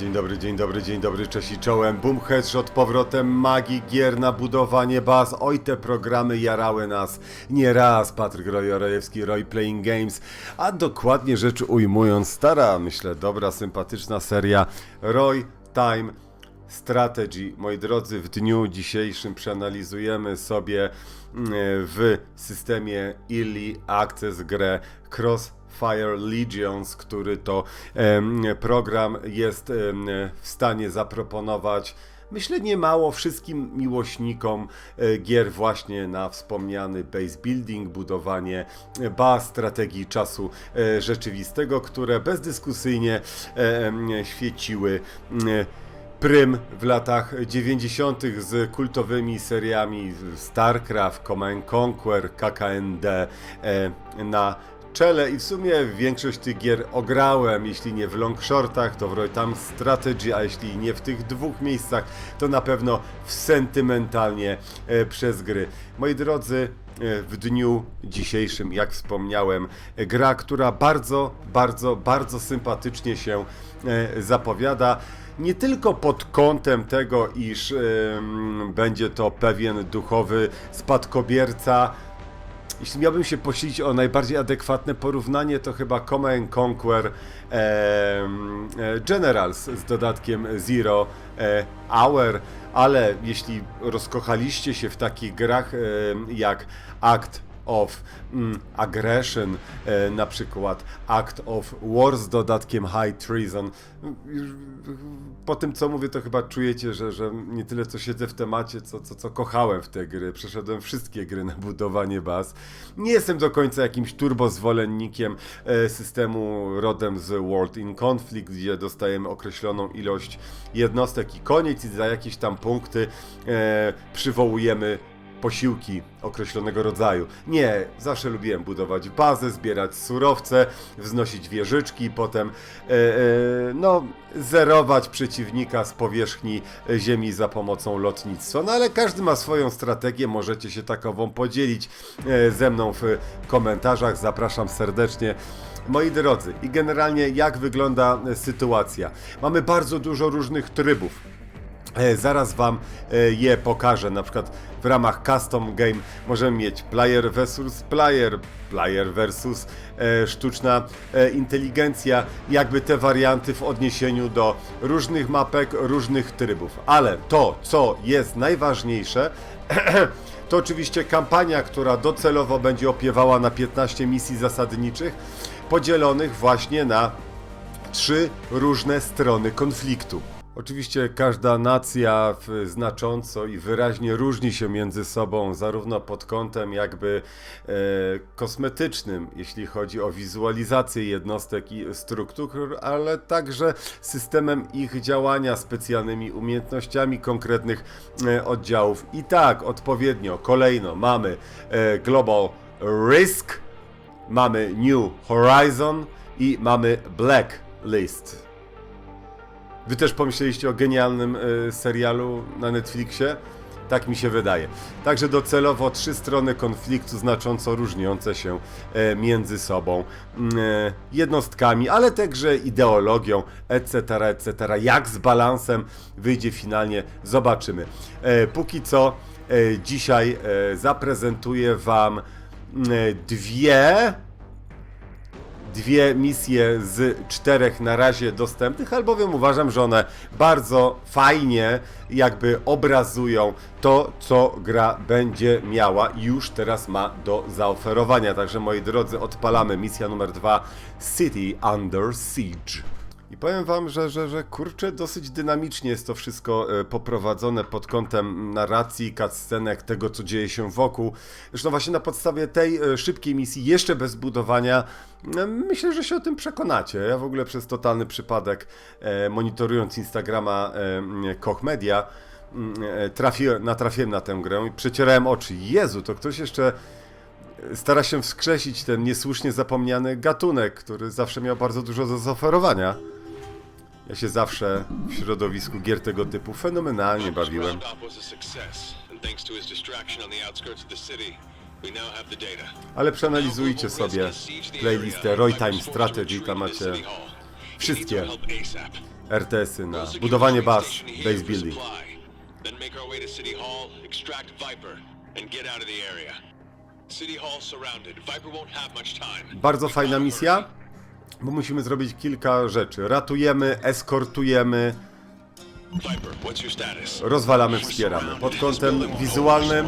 Dzień dobry, dzień dobry, dzień dobry, cześć i czołem. Boom Headshot, powrotem magii, gier na budowanie baz. Oj, te programy jarały nas nie raz. Patryk Rojorejewski, Roy Playing Games, a dokładnie rzecz ujmując, stara, myślę, dobra, sympatyczna seria Roy Time Strategy. Moi drodzy, w dniu dzisiejszym przeanalizujemy sobie mm, w systemie Early Access grę Crossfire Legions, który to program jest w stanie zaproponować Myślę nie mało wszystkim miłośnikom e, gier właśnie na wspomniany base building, budowanie e, baz, strategii czasu e, rzeczywistego, które bezdyskusyjnie świeciły prym w latach 90. z kultowymi seriami StarCraft, Command Conquer, KKND na czele i w sumie większość tych gier ograłem, jeśli nie w Longshortach, to w Roy Time Strategy, a jeśli nie w tych dwóch miejscach, to na pewno w sentymentalnie e, przez gry. Moi drodzy, e, w dniu dzisiejszym, jak wspomniałem, gra, która bardzo, bardzo, bardzo sympatycznie się e, zapowiada. Nie tylko pod kątem tego, iż em, będzie to pewien duchowy spadkobierca jeśli miałbym się posilić o najbardziej adekwatne porównanie, to chyba Command Conquer e, Generals z dodatkiem Zero e, Hour, ale jeśli rozkochaliście się w takich grach em, jak Act of mm, Aggression, e, na przykład Act of War z dodatkiem High Treason. Po tym co mówię, to chyba czujecie, że, że nie tyle co siedzę w temacie, co, co, co kochałem w te gry. Przeszedłem wszystkie gry na budowanie baz. Nie jestem do końca jakimś turbo zwolennikiem e, systemu rodem z World in Conflict, gdzie dostajemy określoną ilość jednostek i koniec i za jakieś tam punkty e, przywołujemy posiłki określonego rodzaju. Nie, zawsze lubiłem budować bazę, zbierać surowce, wznosić wieżyczki, potem e, e, no, zerować przeciwnika z powierzchni ziemi za pomocą lotnictwa. No ale każdy ma swoją strategię, możecie się takową podzielić e, ze mną w komentarzach. Zapraszam serdecznie. Moi drodzy, i generalnie jak wygląda sytuacja? Mamy bardzo dużo różnych trybów. E, Zaraz Wam e, je pokażę. Na przykład w ramach custom game możemy mieć player versus player, player versus e, sztuczna inteligencja, jakby te warianty w odniesieniu do różnych mapek, różnych trybów. Ale to, co jest najważniejsze, to oczywiście kampania, która docelowo będzie opiewała na 15 misji zasadniczych, podzielonych właśnie na trzy różne strony konfliktu. Oczywiście każda nacja znacząco i wyraźnie różni się między sobą, zarówno pod kątem jakby e, kosmetycznym, jeśli chodzi o wizualizację jednostek i struktur, ale także systemem ich działania, specjalnymi umiejętnościami konkretnych e, oddziałów. I tak, odpowiednio, kolejno mamy e, Global Risk, mamy New Horizon i mamy Blacklist. Wy też pomyśleliście o genialnym y, serialu na Netflixie? Tak mi się wydaje. Także docelowo trzy strony konfliktu znacząco różniące się e, między sobą mm, e, jednostkami, ale także ideologią, etc., etc. Jak z balansem wyjdzie finalnie, zobaczymy. E, póki co e, dzisiaj e, zaprezentuję Wam mm, e, dwie dwie misje z czterech na razie dostępnych, albowiem uważam, że one bardzo fajnie jakby obrazują to, co gra będzie miała i już teraz ma do zaoferowania. Także moi drodzy, odpalamy misja numer dwa City Under Siege. I powiem wam, że, że, że kurczę, dosyć dynamicznie jest to wszystko e, poprowadzone pod kątem narracji, cutscenek, tego co dzieje się wokół. Zresztą właśnie na podstawie tej e, szybkiej misji, jeszcze bez budowania, e, myślę, że się o tym przekonacie. Ja w ogóle przez totalny przypadek, monitorując Instagrama Koch Media, m, e, trafiłem, natrafiłem na tę grę i przecierałem oczy. Jezu, to ktoś jeszcze stara się wskrzesić ten niesłusznie zapomniany gatunek, który zawsze miał bardzo dużo do zaoferowania. Ja się zawsze w środowisku gier tego typu fenomenalnie bawiłem. Ale przeanalizujcie sobie playlistę Roy Time Strategy, tam macie wszystkie RTS-y na budowanie baz, base building. Bardzo fajna misja, bo musimy zrobić kilka rzeczy. Ratujemy, eskortujemy, Viper, what's your status? rozwalamy, wspieramy. Pod kątem wizualnym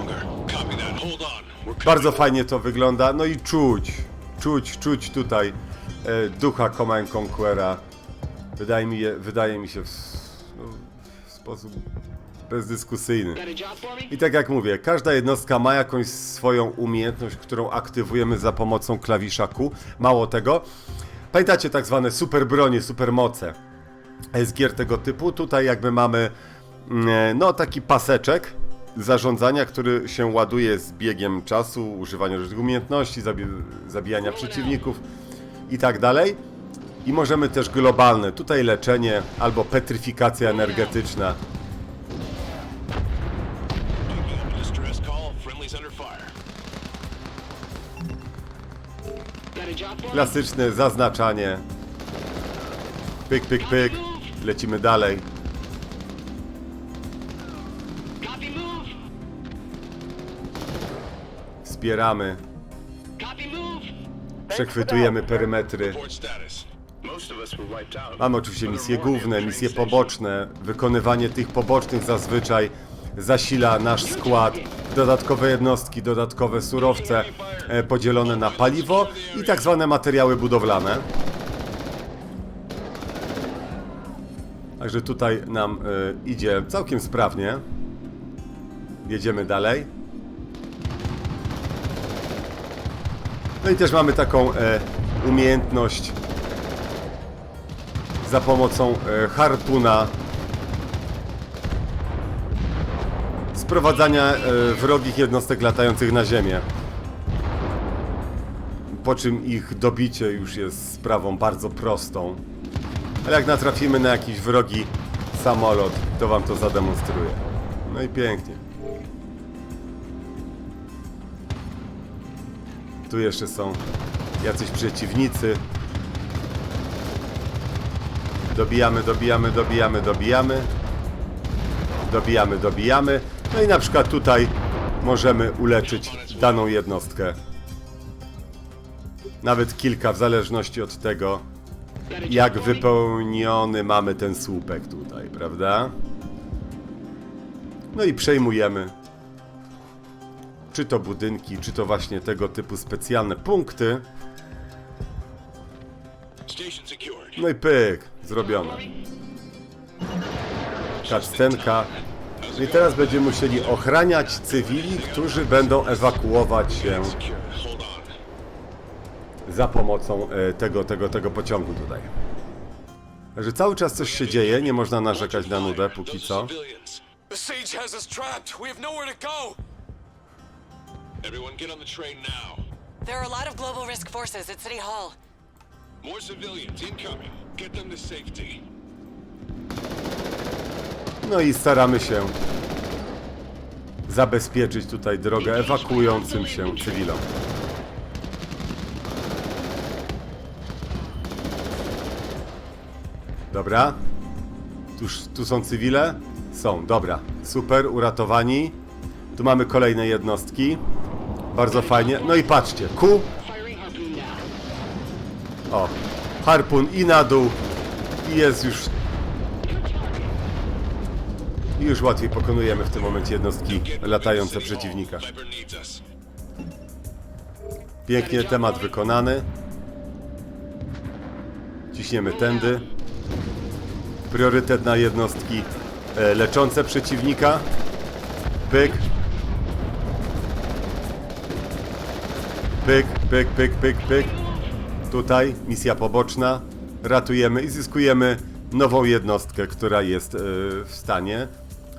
bardzo fajnie to wygląda. No i czuć, czuć, czuć tutaj e, ducha Command Conquera. Wydaje mi, je, wydaje mi się w, no, w sposób bezdyskusyjny. I tak jak mówię, każda jednostka ma jakąś swoją umiejętność, którą aktywujemy za pomocą klawisza Q. Mało tego, pamiętacie tak zwane super bronie, super moce z gier tego typu. Tutaj jakby mamy mm, no taki paseczek zarządzania, który się ładuje z biegiem czasu, używania różnych umiejętności, zabi zabijania przeciwników i tak dalej. I możemy też globalne, tutaj leczenie albo petryfikacja energetyczna. Klasyczne zaznaczanie. Pyk, pyk, pyk. Lecimy dalej. Wspieramy. Przechwytujemy perymetry. Mamy oczywiście misje główne, misje poboczne. Wykonywanie tych pobocznych zazwyczaj zasila nasz skład. Dodatkowe jednostki, dodatkowe surowce podzielone na paliwo i tak zwane materiały budowlane. Także tutaj nam e, idzie całkiem sprawnie. Jedziemy dalej. No i też mamy taką e, umiejętność za pomocą e, harpuna sprowadzania e, wrogich jednostek latających na ziemię. Po czym ich dobicie już jest sprawą bardzo prostą. Ale jak natrafimy na jakiś wrogi samolot, to wam to zademonstruję. No i pięknie. Tu jeszcze są jacyś przeciwnicy. Dobijamy, dobijamy, dobijamy, dobijamy. Dobijamy, dobijamy. No i na przykład tutaj możemy uleczyć daną jednostkę. Nawet kilka, w zależności od tego, jak wypełniony mamy ten słupek tutaj, prawda? No i przejmujemy. Czy to budynki, czy to właśnie tego typu specjalne punkty. No i pyk, zrobione. Kaccenka. I teraz będziemy musieli ochraniać cywili, którzy będą ewakuować się. Za pomocą e, tego, tego, tego pociągu tutaj. Także cały czas coś się dzieje, nie można narzekać na nudę póki co. are civilians. The siege has us trapped. We have nowhere to go. Everyone get on the train now. There are a lot of global risk forces at City Hall. More civilians incoming. Get them to safety. No i staramy się zabezpieczyć tutaj drogę ewakuującym się cywilom. Dobra. Tuż, tu są cywile? Są, dobra. Super, uratowani. Tu mamy kolejne jednostki. Bardzo fajnie. No i patrzcie, now. O, harpun i na dół. I jest już I już łatwiej pokonujemy w tym momencie jednostki latające przeciwnika. Pięknie temat wykonany. Ciśniemy tędy. Priorytet na jednostki e, leczące przeciwnika. Pyk. Pyk, pyk, pyk, pyk, pyk. Tutaj misja poboczna. Ratujemy i zyskujemy nową jednostkę, która jest e, w stanie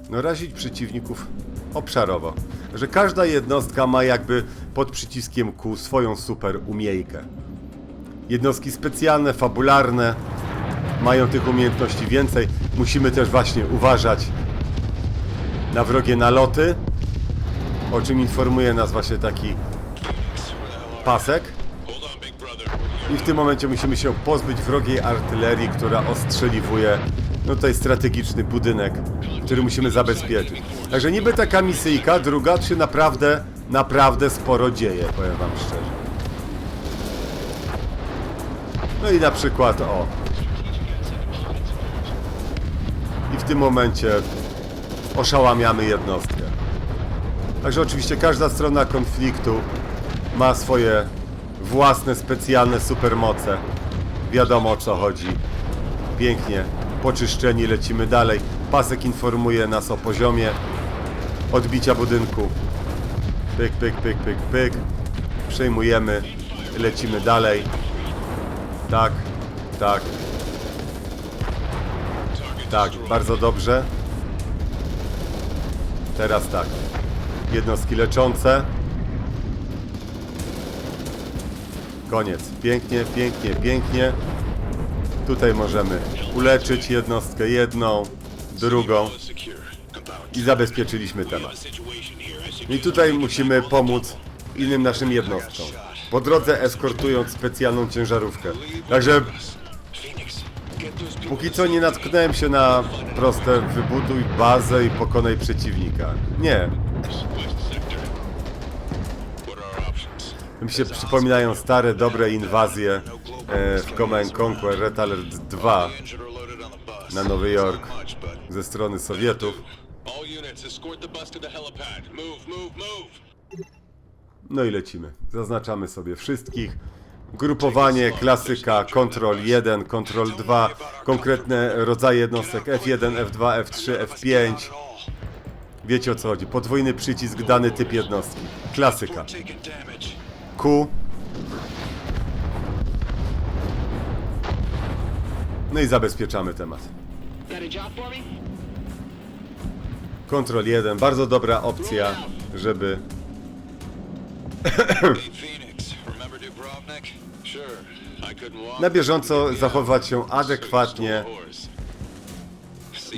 no, razić przeciwników obszarowo. Że każda jednostka ma jakby pod przyciskiem Q swoją super umiejkę. Jednostki specjalne, fabularne mają tych umiejętności więcej. Musimy też właśnie uważać na wrogie naloty, o czym informuje nas właśnie taki pasek. I w tym momencie musimy się pozbyć wrogiej artylerii, która ostrzeliwuje no tutaj strategiczny budynek, który musimy zabezpieczyć. Także niby taka misyjka, druga się naprawdę, naprawdę sporo dzieje, powiem wam szczerze. No i na przykład, o. I w tym momencie oszałamiamy jednostkę. Także oczywiście każda strona konfliktu ma swoje własne specjalne supermoce. Wiadomo o co chodzi. Pięknie, poczyszczeni, lecimy dalej. Pasek informuje nas o poziomie odbicia budynku. Pyk, pyk, pyk, pyk, pyk. Przejmujemy, lecimy dalej. Tak, tak. Tak, bardzo dobrze. Teraz tak. Jednostki leczące. Koniec. Pięknie, pięknie, pięknie. Tutaj możemy uleczyć jednostkę jedną, drugą i zabezpieczyliśmy temat. I tutaj musimy pomóc innym naszym jednostkom. Po drodze eskortując specjalną ciężarówkę. Także póki co nie natknąłem się na proste wybuduj bazę i pokonaj przeciwnika. Nie. Mi się przypominają stare, dobre inwazje e, w Command Conquer Red Alert 2 Injured or loaded on the bus. na Nowy Jork ze strony Sowietów. No i lecimy. Zaznaczamy sobie wszystkich. Grupowanie, klasyka, Ctrl 1, Ctrl 2, konkretne rodzaje jednostek F1, F2, F3, F5. Wiecie o co chodzi. Podwójny przycisk, dany typ jednostki. Klasyka. Q. No i zabezpieczamy temat. Ctrl 1, bardzo dobra opcja, żeby na bieżąco zachować się adekwatnie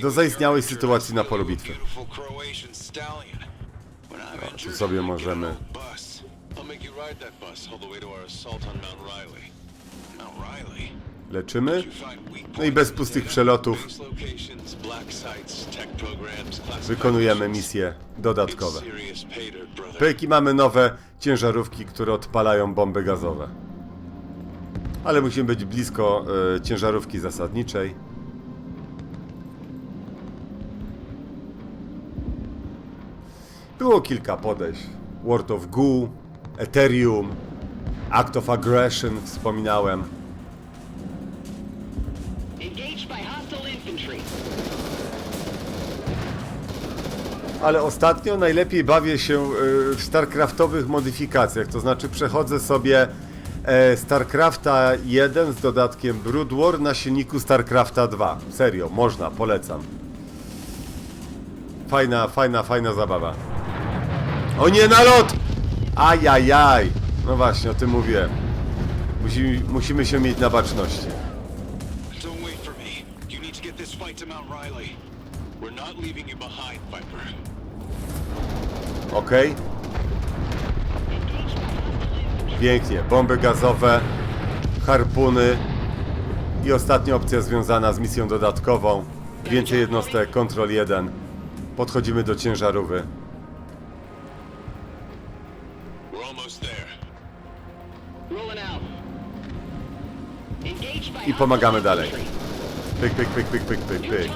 do zaistniałej sytuacji na polu bitwy. I'm Tu sobie możemy leczymy. No i bez pustych przelotów wykonujemy misje dodatkowe. Pyk i mamy nowe ciężarówki, które odpalają bomby gazowe. Ale musimy być blisko e, ciężarówki zasadniczej. Było kilka podejść. World of Goo, Ethereum, Act of Aggression wspominałem. Ale ostatnio najlepiej bawię się y, w StarCraftowych modyfikacjach, to znaczy przechodzę sobie e, StarCrafta 1 z dodatkiem Brood War na silniku StarCrafta 2. Serio, można, polecam. Fajna, fajna, fajna zabawa. O nie, nalot! Ajajaj! No właśnie, o tym mówiłem. Musi, musimy się mieć na baczności. Don't wait Pięknie. Bomby gazowe, harpuny i ostatnia opcja związana z misją dodatkową. Więcej jednostek, Ctrl 1. Podchodzimy do ciężarówy. I pomagamy dalej. Pyk, pyk, pyk, pyk, pyk, pyk, pyk.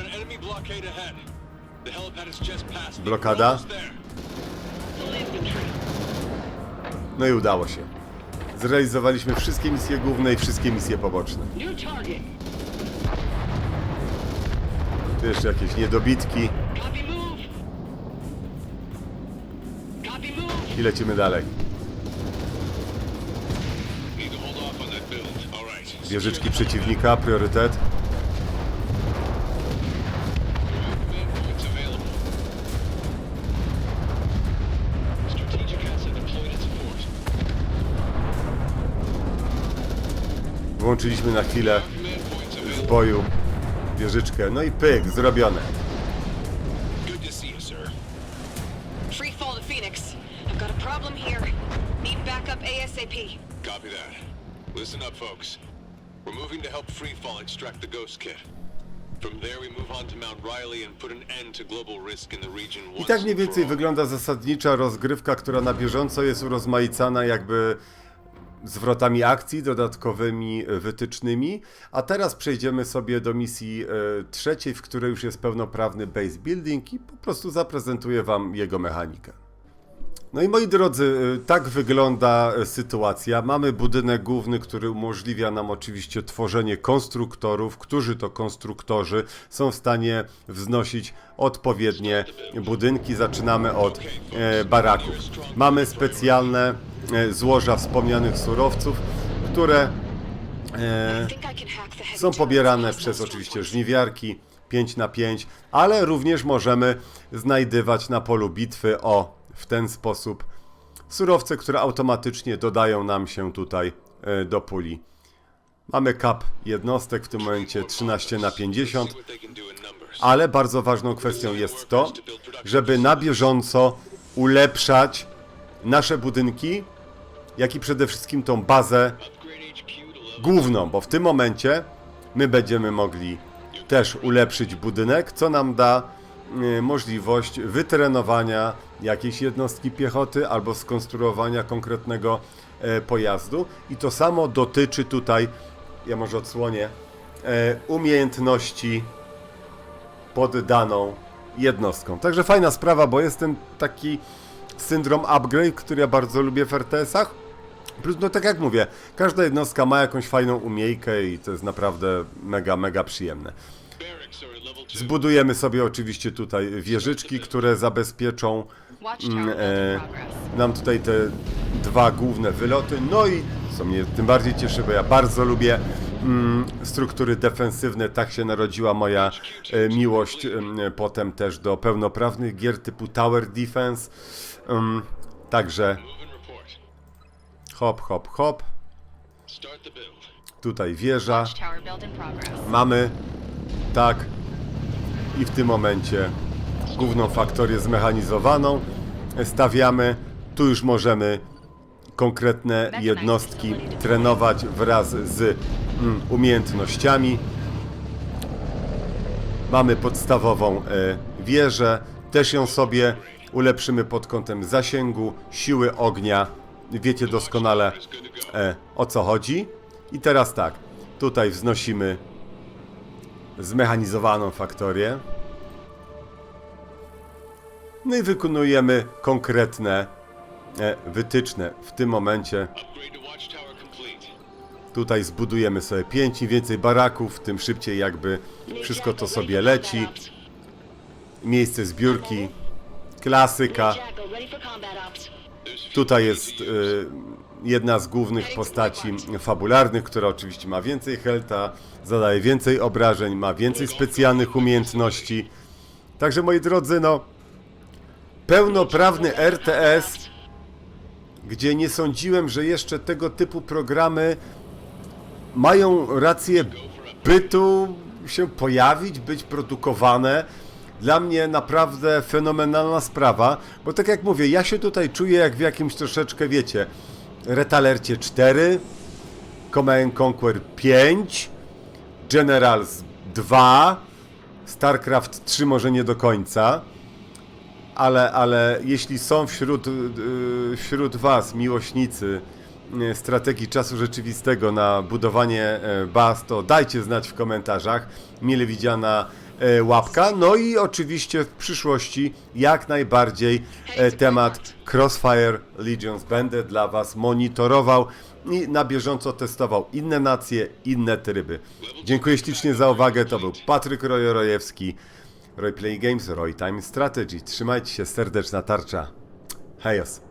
An enemy blockade ahead. The helipad is just past. me. Blokada. No i udało się. Zrealizowaliśmy wszystkie misje główne i wszystkie misje poboczne. Tu jeszcze jakieś niedobitki i lecimy dalej. Wieżyczki przeciwnika, priorytet. Włączyliśmy na chwilę z boju wieżyczkę. No i pyk, zrobione. ASAP. Copy that. Listen up, folks. We're moving to help Freefall extract the Ghost Kit. From there, we move on to Mount Riley and put an end to global risk in the region I once tak mniej and for więcej all. wygląda zasadnicza rozgrywka, która na bieżąco jest urozmaicana jakby zwrotami akcji, dodatkowymi e, wytycznymi. A teraz przejdziemy sobie do misji e, trzeciej, w której już jest pełnoprawny base building i po prostu zaprezentuję Wam jego mechanikę. No i moi drodzy, y, tak wygląda y, sytuacja. Mamy budynek główny, który umożliwia nam oczywiście tworzenie konstruktorów, którzy to konstruktorzy są w stanie wznosić odpowiednie budynki. Zaczynamy od e, baraków. Mamy specjalne e, złoża wspomnianych surowców, które e, są pobierane przez oczywiście żniwiarki 5 na 5, ale również możemy znajdywać na polu bitwy o w ten sposób surowce, które automatycznie dodają nam się tutaj e, do puli. Mamy kap jednostek w tym momencie 13 na 50, See what they can do in numbers. ale bardzo ważną kwestią jest to, żeby na bieżąco ulepszać nasze budynki, jak i przede wszystkim tą bazę główną, bo w tym momencie my będziemy mogli też ulepszyć budynek, co nam da możliwość wytrenowania jakiejś jednostki piechoty albo skonstruowania konkretnego e, pojazdu. I to samo dotyczy tutaj, ja może odsłonię, e, umiejętności pod daną jednostką. Także fajna sprawa, bo jest ten taki syndrom upgrade, który ja bardzo lubię w RTS-ach. Plus, no tak jak mówię, każda jednostka ma jakąś fajną umiejkę i to jest naprawdę mega, mega przyjemne. Zbudujemy sobie oczywiście tutaj wieżyczki, które zabezpieczą mm, e, nam tutaj te dwa główne wyloty. No i co mnie tym bardziej cieszy, bo ja bardzo lubię mm, struktury defensywne. Tak się narodziła moja e, miłość em, potem też do pełnoprawnych gier typu Tower Defense. Ym, także hop, hop, hop. Tutaj wieża. Mamy, tak, i w tym momencie główną faktorię zmechanizowaną stawiamy. Tu już możemy konkretne jednostki trenować wraz z mm, umiejętnościami. Mamy podstawową e, wieżę, też ją sobie ulepszymy pod kątem zasięgu, siły ognia. Wiecie doskonale e, o co chodzi. I teraz tak, tutaj wznosimy zmechanizowaną faktorię. No i wykonujemy konkretne e, wytyczne. W tym momencie tutaj zbudujemy sobie 5 im więcej baraków, tym szybciej jakby wszystko to sobie leci. Miejsce zbiórki, klasyka. Tutaj jest y, jedna z głównych postaci fabularnych, która oczywiście ma więcej helta, zadaje więcej obrażeń, ma więcej specjalnych umiejętności. Także moi drodzy, no pełnoprawny RTS, gdzie nie sądziłem, że jeszcze tego typu programy mają rację bytu się pojawić, być produkowane. Dla mnie naprawdę fenomenalna sprawa, bo tak jak mówię, ja się tutaj czuję jak w jakimś troszeczkę, wiecie, Retalercie 4, Command and Conquer 5, Generals 2, StarCraft 3 może nie do końca, ale, ale jeśli są wśród, yy, wśród Was miłośnicy yy, strategii czasu rzeczywistego na budowanie e, baz, to dajcie znać w komentarzach. Mile widziana łapka. No i oczywiście w przyszłości jak najbardziej e, temat Crossfire Legions będę dla Was monitorował i na bieżąco testował inne nacje, inne tryby. Dziękuję ślicznie za uwagę. To był Patryk Rojorojewski. Royplay Games, Roy Time Strategy. Trzymajcie się, serdeczna tarcza. Hejos.